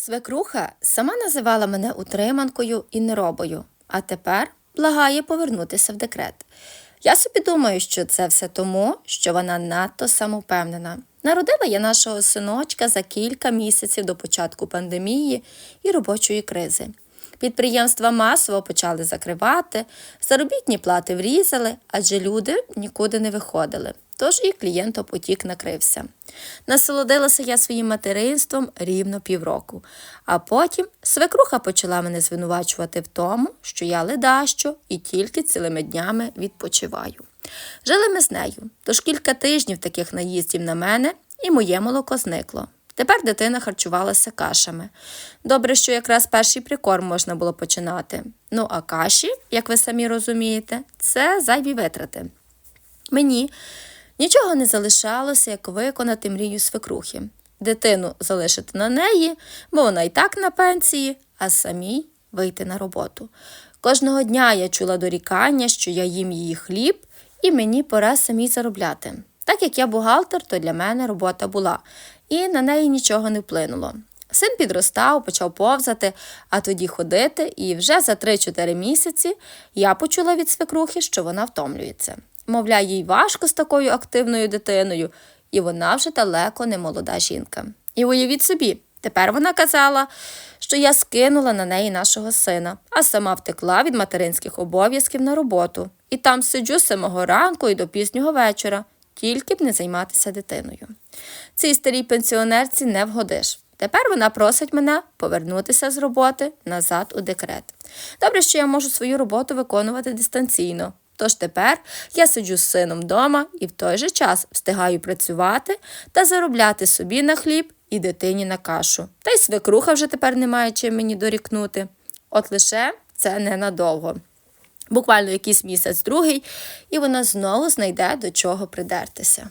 Свекруха сама називала мене утриманкою і неробою, а тепер благає повернутися в декрет. Я собі думаю, що це все тому, що вона надто самовпевнена. Народила я нашого синочка за кілька місяців до початку пандемії і робочої кризи. Підприємства масово почали закривати, заробітні плати врізали, адже люди нікуди не виходили. Тож і клієнтопотік накрився. Насолодилася я своїм материнством рівно півроку, а потім свекруха почала мене звинувачувати в тому, що я ледащо і тільки цілими днями відпочиваю. Жили ми з нею, тож кілька тижнів таких наїздів на мене, і моє молоко зникло. Тепер дитина харчувалася кашами. Добре, що якраз перший прикорм можна було починати. Ну а каші, як ви самі розумієте, це зайві витрати. Мені нічого не залишалося, як виконати мрію свекрухи. Дитину залишити на неї, бо вона і так на пенсії, а самій вийти на роботу. Кожного дня я чула дорікання, що я їм її хліб, і мені пора самій заробляти. Так як я бухгалтер, то для мене робота була, і на неї нічого не вплинуло. Син підростав, почав повзати, а тоді ходити, і вже за 3-4 місяці я почула від свекрухи, що вона втомлюється. Мовляв, їй важко з такою активною дитиною, і вона вже далеко не молода жінка. І уявіть собі, тепер вона казала, що я скинула на неї нашого сина, а сама втекла від материнських обов'язків на роботу. І там сиджу з самого ранку і до пізнього вечора, тільки б не займатися дитиною. Цій старій пенсіонерці не вгодиш. Тепер вона просить мене повернутися з роботи назад у декрет. Добре, що я можу свою роботу виконувати дистанційно. Тож тепер я сиджу з сином вдома і в той же час встигаю працювати та заробляти собі на хліб і дитині на кашу. Та й свекруха вже тепер не має чим мені дорікнути. От лише це ненадовго. Буквально якийсь місяць другий, і вона знову знайде до чого придертися.